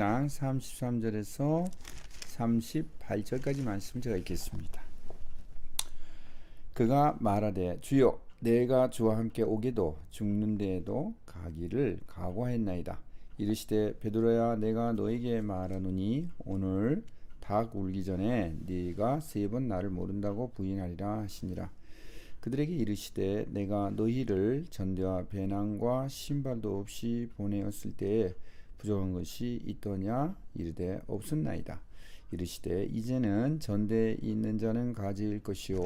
12장 33절에서 38절까지 말씀을 제가 읽겠습니다. 그가 말하되 주여 내가 주와 함께 오게도 죽는 데에도 가기를 각오하였나이다. 이르시되 베드로야 내가 너에게 말하노니 오늘 닭 울기 전에 네가 세 번 나를 모른다고 부인하리라 하시니라. 그들에게 이르시되 내가 너희를 전대와 배낭과 신발도 없이 보내었을 때에 부족한 것이 있더냐 이르되 없었나이다. 이르시되 이제는 전대에 있는 자는 가질 것이요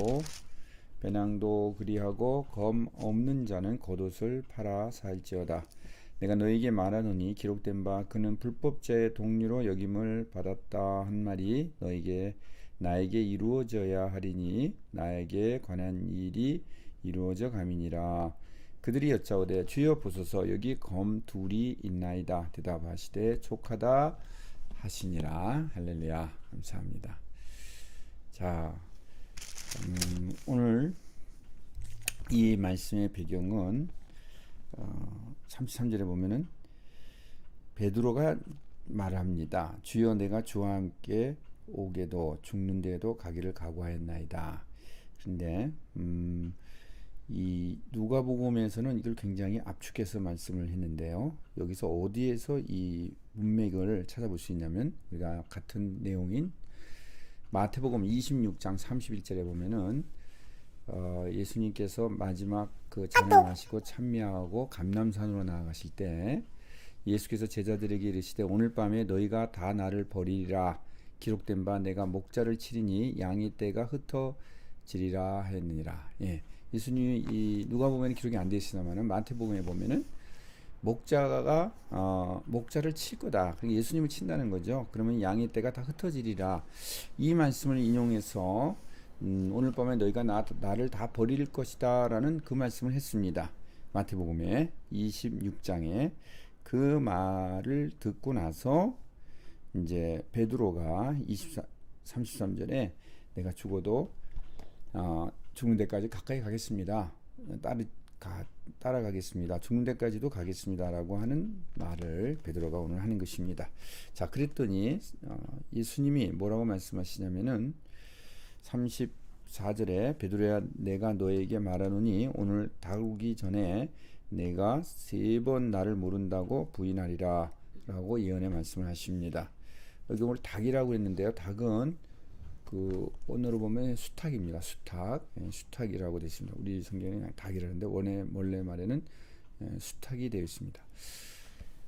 배낭도 그리하고 검 없는 자는 겉옷을 팔아 살지어다. 내가 너에게 말하노니 기록된 바 그는 불법자의 동료로 여김을 받았다 한 말이 너에게 나에게 이루어져야 하리니 나에게 관한 일이 이루어져 감이니라. 그들이 여짜오되 주여 보소서 여기 검 둘이 있나이다. 대답하시되 족하다 하시니라. 할렐루야. 감사합니다. 자, 음, 오늘 이 말씀의 배경은 어, 33절에 보면은 베드로가 말합니다. 주여 내가 주와 함께 오게도 죽는 데도 가기를 각오하였나이다. 그런데 음, 이 누가복음에서는 이걸 굉장히 압축해서 말씀을 했는데요. 여기서 어디에서 이 문맥을 찾아볼 수 있냐면 우리가 같은 내용인 마태복음 26장 31절에 보면은 어, 예수님께서 마지막 그 잔을 마시고 찬미하고 감남산으로 나아가실 때 예수께서 제자들에게 이르시되 오늘 밤에 너희가 다 나를 버리리라 기록된 바 내가 목자를 치리니 양의 떼가 흩어지리라 하였느니라. 예. 예수님이 이 누가 보면 기록이 안 되어 있으나마는 마태복음에 보면은 목자가 어, 목자를 칠 거다. 그러니까 예수님을 친다는 거죠. 그러면 양의 떼가 다 흩어지리라. 이 말씀을 인용해서 음, 오늘 밤에 너희가 나, 나를 다 버릴 것이다라는 그 말씀을 했습니다. 마태복음의 26장에 그 말을 듣고 나서 이제 베드로가 24, 33절에 내가 죽어도 어, 죽는 데까지 가까이 가겠습니다. 따르, 가, 따라가겠습니다. 죽는 데까지도 가겠습니다라고 하는 말을 베드로가 오늘 하는 것입니다. 자, 그랬더니 어, 예수님이 뭐라고 말씀하시냐면은 34절에 베드로야 내가 너에게 말하노니 오늘 다루기 전에 내가 세 번 나를 모른다고 부인하리라 라고 예언의 말씀을 하십니다. 여기 오늘 닭이라고 했는데요. 닭은 그 원어로 보면 수탉입니다. 수탉, 예, 수탉이라고 되어 있습니다. 우리 성경에 닭이라는데 원래 원래 말에는 예, 수탉이 되어 있습니다.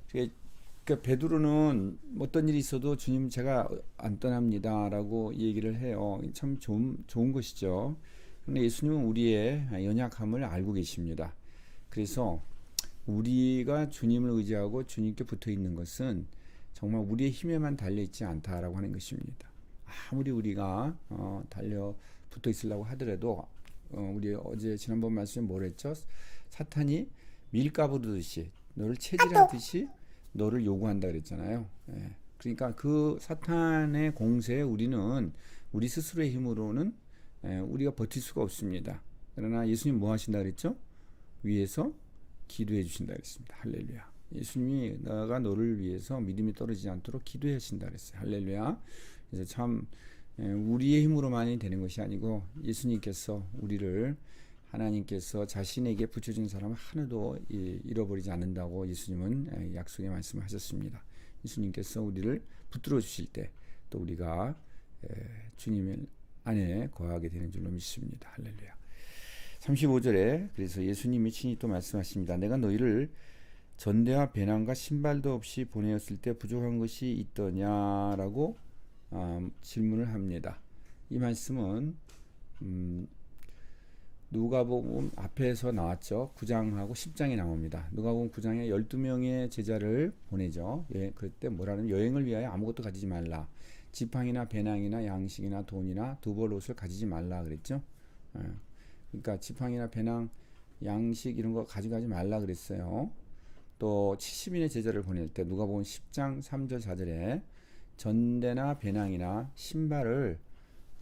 그러니까 베드로는 어떤 일이 있어도 주님 제가 안 떠납니다라고 얘기를 해요. 참 좋은 좋은 것이죠. 그런데 예수님은 우리의 연약함을 알고 계십니다. 그래서 우리가 주님을 의지하고 주님께 붙어 있는 것은 정말 우리의 힘에만 달려 있지 않다라고 하는 것입니다. 아무리 우리가 어, 달려 붙어 있으려고 하더라도 어, 우리 어제 지난번 말씀에 뭐랬죠? 사탄이 밀가부르듯이 너를 체질하듯이 너를 요구한다 그랬잖아요. 예. 그러니까 그 사탄의 공세에 우리는 우리 스스로의 힘으로는 예, 우리가 버틸 수가 없습니다. 그러나 예수님 뭐 하신다 그랬죠? 위에서 기도해 주신다 그랬습니다. 할렐루야. 예수님이 내가 너를 위해서 믿음이 떨어지지 않도록 기도하신다 그랬어요. 할렐루야. 그래서 참 예, 우리의 힘으로만이 되는 것이 아니고 예수님께서 우리를 하나님께서 자신에게 붙여준 사람을 하나도 잃어버리지 않는다고 예수님은 예, 약속의 말씀을 하셨습니다. 예수님께서 우리를 붙들어 주실 때 또 우리가 예, 주님 안에 거하게 되는 줄로 믿습니다. 할렐루야. 35절에 그래서 예수님이 친히 또 말씀하십니다. 내가 너희를 전대와 배낭과 신발도 없이 보내었을 때 부족한 것이 있더냐라고 어, 질문을 합니다. 이 말씀은 음, 누가복음 앞에서 나왔죠. 9장하고 10장이 나옵니다. 누가복음 9장에 12명의 제자를 보내죠. 예, 그때 뭐라는 여행을 위하여 아무것도 가지지 말라. 지팡이나 배낭이나 양식이나 돈이나 두벌 옷을 가지지 말라 그랬죠. 예. 그러니까 지팡이나 배낭, 양식 이런 거 가져가지 말라 그랬어요. 또 70인의 제자를 보낼 때 누가복음 10장 3절 4절에 전대나 배낭이나 신발을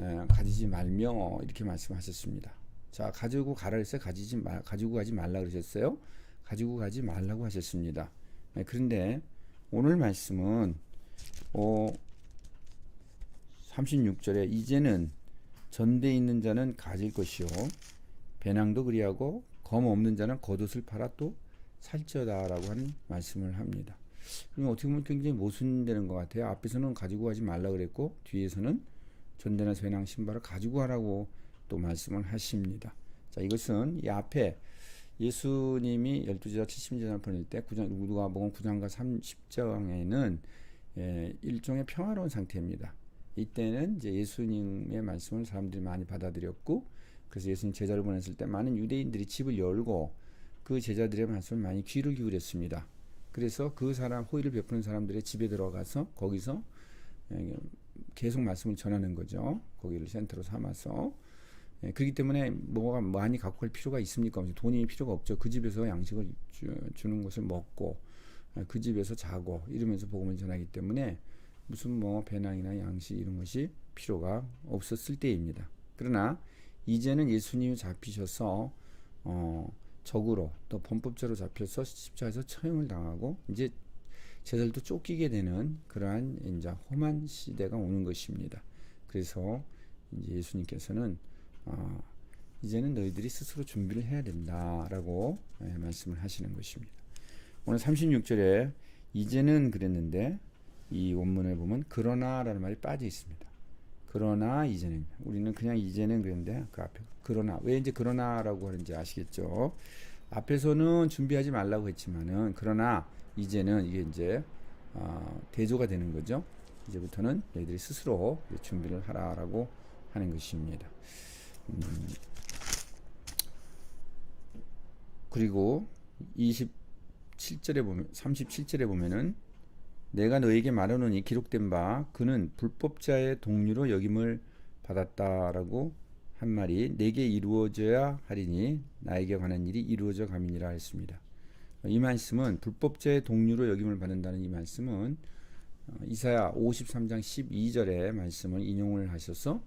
예, 가지지 말며 이렇게 말씀하셨습니다. 자, 가지고 가라 했어요. 가지지 말, 가지고 가지 말라 그러셨어요. 가지고 가지 말라고 하셨습니다. 네, 그런데 오늘 말씀은 어, 36절에 이제는 전대 있는 자는 가질 것이요 배낭도 그리하고 검 없는 자는 겉옷을 팔아 또 살지어다라고 하는 말씀을 합니다. 그럼 어떻게 보면 굉장히 모순되는 것 같아요. 앞에서는 가지고 가지 말라 그랬고 뒤에서는 전대나 배낭 신발을 가지고 가라고 또 말씀을 하십니다. 자 이것은 이 앞에 예수님이 열두 제자 70제자를 보낼 때 구장 누가복음 9장과 30장에는 예, 일종의 평화로운 상태입니다. 이때는 이제 예수님의 말씀을 사람들이 많이 받아들였고 그래서 예수님 제자를 보냈을 때 많은 유대인들이 집을 열고 그 제자들의 말씀을 많이 귀를 기울였습니다. 그래서 그 사람 호의를 베푸는 사람들의 집에 들어가서 거기서 예, 계속 말씀을 전하는 거죠. 거기를 센터로 삼아서 예, 그렇기 때문에 뭐가 많이 갖고 갈 필요가 있습니까? 돈이 필요가 없죠. 그 집에서 양식을 주, 는 것을 먹고 예, 그 집에서 자고 이러면서 복음을 전하기 때문에 무슨 뭐 배낭이나 양식 이런 것이 필요가 없었을 때입니다. 그러나 이제는 예수님이 잡히셔서 어, 적으로 또 범법자로 잡혀서 십자가에서 처형을 당하고 이제 제자들도 쫓기게 되는 그러한 이제 험한 시대가 오는 것입니다. 그래서 이제 예수님께서는 어, 이제는 너희들이 스스로 준비를 해야 된다라고 예, 말씀을 하시는 것입니다. 오늘 36절에 이제는 그랬는데 이 원문에 보면 그러나라는 말이 빠져 있습니다. 그러나 이제는 우리는 그냥 이제는 그랬는데 그 앞에 그러나 왜 이제 그러나라고 하는지 아시겠죠? 앞에서는 준비하지 말라고 했지만은 그러나 이제는 이게 이제 어, 대조가 되는 거죠. 이제부터는 너희들이 스스로 준비를 하라라고 하는 것입니다. 음, 그리고 27절에 보면 37절에 보면은 내가 너에게 말하노니 기록된 바 그는 불법자의 동류로 여김을 받았다라고 한 말이 내게 이루어져야 하리니 나에게 관한 일이 이루어져 가민이라 했습니다. 이 말씀은 불법자의 동류로 여김을 받는다는 이 말씀은 어, 이사야 53장 12절의 말씀을 인용을 하셔서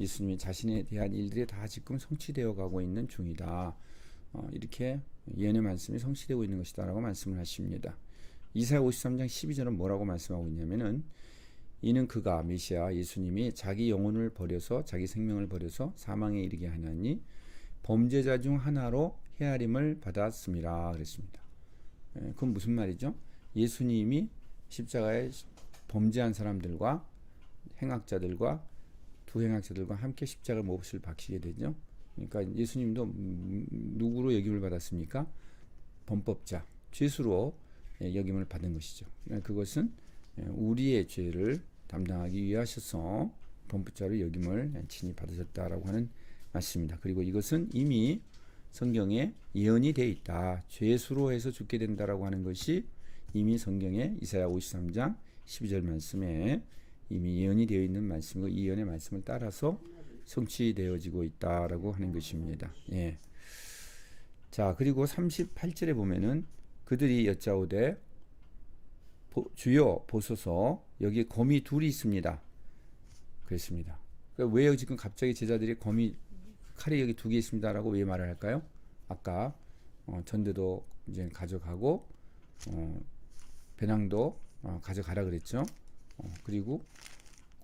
예수님이 자신에 대한 일들이 다 지금 성취되어 가고 있는 중이다. 어, 이렇게 예언의 말씀이 성취되고 있는 것이다라고 말씀을 하십니다. 이사야 53장 12절은 뭐라고 말씀하고 있냐면은 이는 그가 메시아 예수님이 자기 영혼을 버려서 자기 생명을 버려서 사망에 이르게 하나니 범죄자 중 하나로 헤아림을 받았습니다. 그랬습니다. 예, 그건 무슨 말이죠? 예수님이 십자가에 범죄한 사람들과 행악자들과 두 행악자들과 함께 십자가를 몹을 박히게 되죠. 그러니까 예수님도 누구로 여김을 받았습니까? 범법자, 죄수로 예, 여김을 받은 것이죠. 그러니까 그것은 예, 우리의 죄를 담당하기 위하셔서 범법자로 여김을 친히 받으셨다라고 하는 말씀입니다. 그리고 이것은 이미 성경에 예언이 되어 있다. 죄수로 해서 죽게 된다라고 하는 것이 이미 성경에 이사야 53장 12절 말씀에 이미 예언이 되어 있는 말씀이고 이 예언의 말씀을 따라서 성취되어지고 있다라고 하는 것입니다. 예. 자, 그리고 38절에 보면은 그들이 여짜오되 주여 보소서 여기 검이 둘이 있습니다. 그랬습니다. 그러니까 왜 지금 갑자기 제자들이 검이 칼이 여기 두 개 있습니다라고 왜 말을 할까요? 아까 어, 전대도 이제 가져가고 어, 배낭도 어, 가져가라 그랬죠. 어, 그리고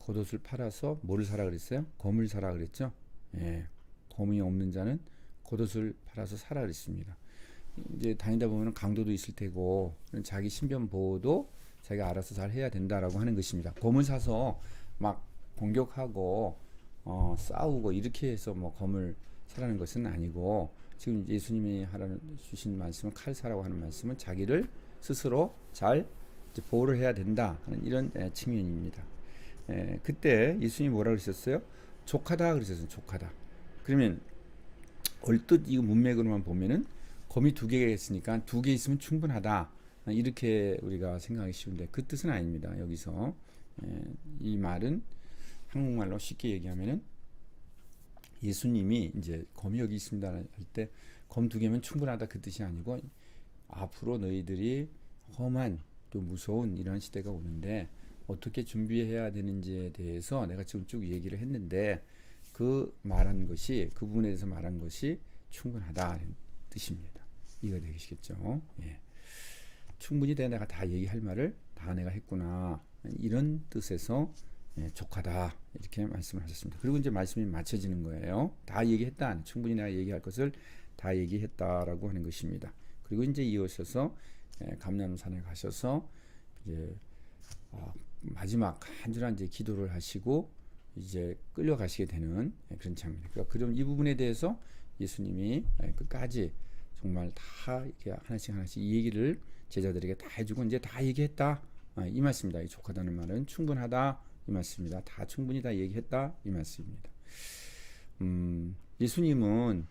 겉옷을 팔아서 뭐를 사라 그랬어요? 검을 사라 그랬죠. 예, 검이 없는 자는 겉옷을 팔아서 사라 그랬습니다. 이제 다니다 보면 강도도 있을 테고 자기 신변 보호도 자기가 알아서 잘 해야 된다라고 하는 것입니다. 검을 사서 막 공격하고 어, 싸우고 이렇게 해서 뭐 검을 사라는 것은 아니고 지금 예수님이 하라는 주신 말씀은 칼 사라고 하는 말씀은 자기를 스스로 잘 보호를 해야 된다 하는 이런 에, 측면입니다. 에, 그때 예수님이 뭐라 그러셨어요? 족하다 그러셨어요. 족하다. 그러면 얼뜻 이 문맥으로만 보면은 검이 두 개가 있으니까 두 개 있으면 충분하다. 이렇게 우리가 생각하기 쉬운데 그 뜻은 아닙니다. 여기서 예, 이 말은 한국말로 쉽게 얘기하면은 예수님이 이제 검이 여기 있습니다 할 때 검 두 개면 충분하다 그 뜻이 아니고 앞으로 너희들이 험한 또 무서운 이런 시대가 오는데 어떻게 준비해야 되는지에 대해서 내가 지금 쭉 얘기를 했는데 그 말한 것이 그 부분에 대해서 말한 것이 충분하다는 뜻입니다. 이해가 되시겠죠? 예. 충분히 내가 다 얘기할 말을 다 내가 했구나. 이런 뜻에서 예, 족하다 이렇게 말씀을 하셨습니다. 그리고 이제 말씀이 맞춰지는 거예요. 다 얘기했다. 충분히 내가 얘기할 것을 다 얘기했다라고 하는 것입니다. 그리고 이제 이어서서 예, 감남산에 가셔서 이제 어, 마지막 한 주간 이제 기도를 하시고 이제 끌려가시게 되는 예, 그런 장면. 그러니까 그럼 이 부분에 대해서 예수님이 예, 끝까지 정말 다 이렇게 하나씩 하나씩 이 얘기를 제자들에게 다 해주고 이제 다 얘기했다 아, 이 말씀입니다. 이 족하다는 말은 충분하다 이 말씀입니다. 다 충분히 다 얘기했다 이 말씀입니다. 음, 예수님은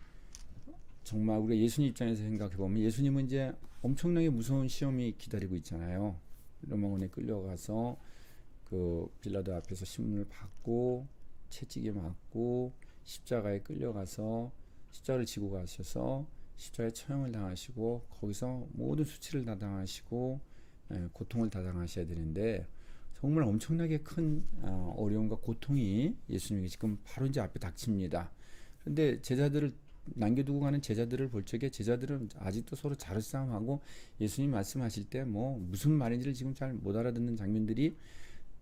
정말 우리가 예수님 입장에서 생각해 보면 예수님은 이제 엄청나게 무서운 시험이 기다리고 있잖아요. 로마군에 끌려가서 그 빌라도 앞에서 신문을 받고 채찍에 맞고 십자가에 끌려가서 십자가를 지고 가셔서 십자가에 처형을 당하시고 거기서 모든 수치를 다 당하시고 예, 고통을 다 당하셔야 되는데 정말 엄청나게 큰 어, 어려움과 고통이 예수님에게 지금 바로 이제 앞에 닥칩니다. 그런데 제자들을 남겨두고 가는 제자들을 볼 적에 제자들은 아직도 서로 자르싸움하고 예수님 말씀하실 때 뭐 무슨 말인지를 지금 잘 못 알아듣는 장면들이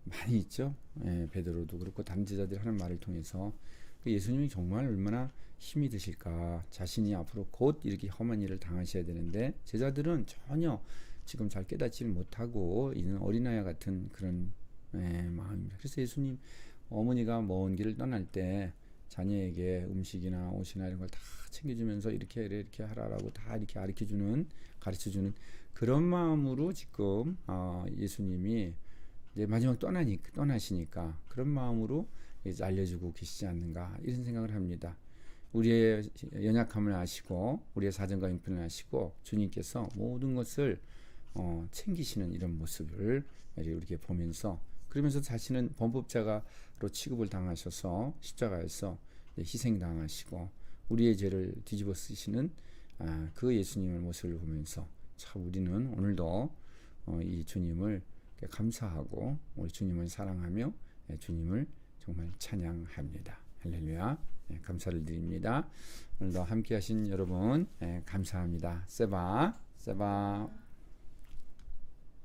많이 있죠. 예, 베드로도 그렇고 다른 제자들이 하는 말을 통해서 그 예수님이 정말 얼마나 힘이 드실까 자신이 앞으로 곧 이렇게 험한 일을 당하셔야 되는데 제자들은 전혀 지금 잘 깨닫지를 못하고 있는 어린아이 같은 그런 예, 마음입니다. 그래서 예수님 어머니가 먼 길을 떠날 때 자녀에게 음식이나 옷이나 이런 걸 다 챙겨주면서 이렇게 이렇게 하라라고 다 이렇게 가르쳐주는 가르쳐주는 그런 마음으로 지금 어, 예수님이 이제 마지막 떠나니 떠나시니까 그런 마음으로 알려주고 계시지 않는가 이런 생각을 합니다. 우리의 연약함을 아시고 우리의 사정과 형편을 아시고 주님께서 모든 것을 어, 챙기시는 이런 모습을 이렇게 보면서 그러면서 자신은 범법자가로 취급을 당하셔서 십자가에서 희생당하시고 우리의 죄를 뒤집어 쓰시는 아, 그 예수님의 모습을 보면서 참 우리는 오늘도 어, 이 주님을 감사하고 우리 주님을 사랑하며 예, 주님을 정말 찬양합니다. 할렐루야. 예, 감사를 드립니다. 오늘도 함께 하신 여러분 예, 감사합니다. 세바 세바